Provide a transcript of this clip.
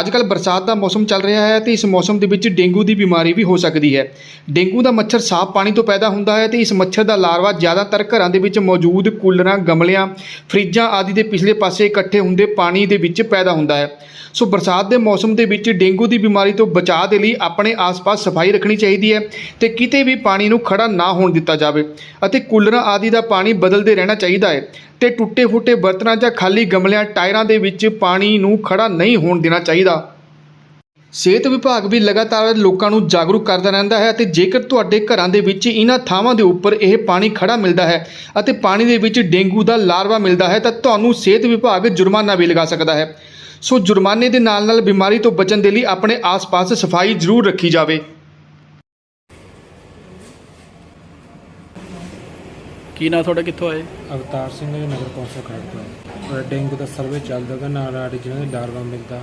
ਅੱਜ ਕੱਲ ਬਰਸਾਤ ਦਾ ਮੌਸਮ ਚੱਲ ਰਿਹਾ ਹੈ ਤੇ ਇਸ ਮੌਸਮ ਦੇ ਵਿੱਚ ਡੇਂਗੂ ਦੀ ਬਿਮਾਰੀ ਵੀ ਹੋ ਸਕਦੀ ਹੈ। ਡੇਂਗੂ ਦਾ ਮੱਛਰ ਸਾਫ਼ ਪਾਣੀ ਤੋਂ ਪੈਦਾ ਹੁੰਦਾ ਹੈ ਤੇ ਇਸ ਮੱਛਰ ਦਾ ਲਾਰਵਾ ਜ਼ਿਆਦਾਤਰ ਘਰਾਂ ਦੇ ਵਿੱਚ ਮੌਜੂਦ ਕੂਲਰਾਂ, ਗਮਲਿਆਂ, ਫਰਿੱਜਾਂ ਆਦਿ ਦੇ ਪਿਛਲੇ ਪਾਸੇ ਇਕੱਠੇ ਹੁੰਦੇ ਪਾਣੀ ਦੇ ਵਿੱਚ ਪੈਦਾ ਹੁੰਦਾ ਹੈ। ਸੋ ਬਰਸਾਤ ਦੇ ਮੌਸਮ ਦੇ ਵਿੱਚ ਡੇਂਗੂ ਦੀ ਬਿਮਾਰੀ ਤੋਂ ਬਚਾਅ ਦੇ ਲਈ ਆਪਣੇ ਆਸ-ਪਾਸ ਸਫ਼ਾਈ ਰੱਖਣੀ ਚਾਹੀਦੀ ਹੈ ਤੇ ਕਿਤੇ ਵੀ ਪਾਣੀ ਨੂੰ ਖੜਾ ਨਾ ਹੋਣ ਦਿੱਤਾ ਜਾਵੇ ਅਤੇ ਕੂਲਰਾਂ ਆਦਿ ਦਾ ਪਾਣੀ ਬਦਲਦੇ ਰਹਿਣਾ ਚਾਹੀਦਾ ਹੈ। ਤੇ ਟੁੱਟੇ-ਫੁੱਟੇ ਬਰਤਨਾਂ ਜਾਂ ਖਾਲੀ ਗਮਲਿਆਂ ਟਾਇਰਾਂ ਦੇ ਵਿੱਚ ਪਾਣੀ ਨੂੰ ਖੜਾ ਨਹੀਂ ਹੋਣ ਦੇਣਾ ਚਾਹੀਦਾ। ਸਿਹਤ ਵਿਭਾਗ ਵੀ ਲਗਾਤਾਰ ਲੋਕਾਂ ਨੂੰ ਜਾਗਰੂਕ ਕਰਦਾ ਰਹਿੰਦਾ ਹੈ ਅਤੇ ਜੇਕਰ ਤੁਹਾਡੇ ਘਰਾਂ ਦੇ ਵਿੱਚ ਇਹਨਾਂ ਥਾਵਾਂ ਦੇ ਉੱਪਰ ਇਹ ਪਾਣੀ ਖੜਾ ਮਿਲਦਾ ਹੈ ਅਤੇ ਪਾਣੀ ਦੇ ਵਿੱਚ ਡੇਂਗੂ ਦਾ ਲਾਰਵਾ ਮਿਲਦਾ ਹੈ ਤਾਂ ਤੁਹਾਨੂੰ ਸਿਹਤ ਵਿਭਾਗ ਜੁਰਮਾਨਾ ਵੀ ਲਗਾ ਸਕਦਾ ਹੈ। ਸੋ ਜੁਰਮਾਨੇ ਦੇ ਨਾਲ ਨਾਲ ਬਿਮਾਰੀ ਤੋਂ ਬਚਣ ਦੇ ਲਈ ਆਪਣੇ ਆਸ-ਪਾਸ ਸਫ਼ਾਈ ਜ਼ਰੂਰ ਰੱਖੀ ਜਾਵੇ। ਕੀ ਨਾਂ ਤੁਹਾਡਾ? ਕਿੱਥੋਂ ਆਏ? ਅਵਤਾਰ ਸਿੰਘ ਜੀ ਨਗਰ ਕੌਂਸਲ ਖੜਕਾ ਡੇਂਗੂ ਦਾ ਸਰਵੇ ਚੱਲਦਾ ਗਾ ਨਾਲ ਆੜੀ ਜਿਹਨਾਂ ਦੇ ਡਾਰਵਾ ਮਿਲਦਾ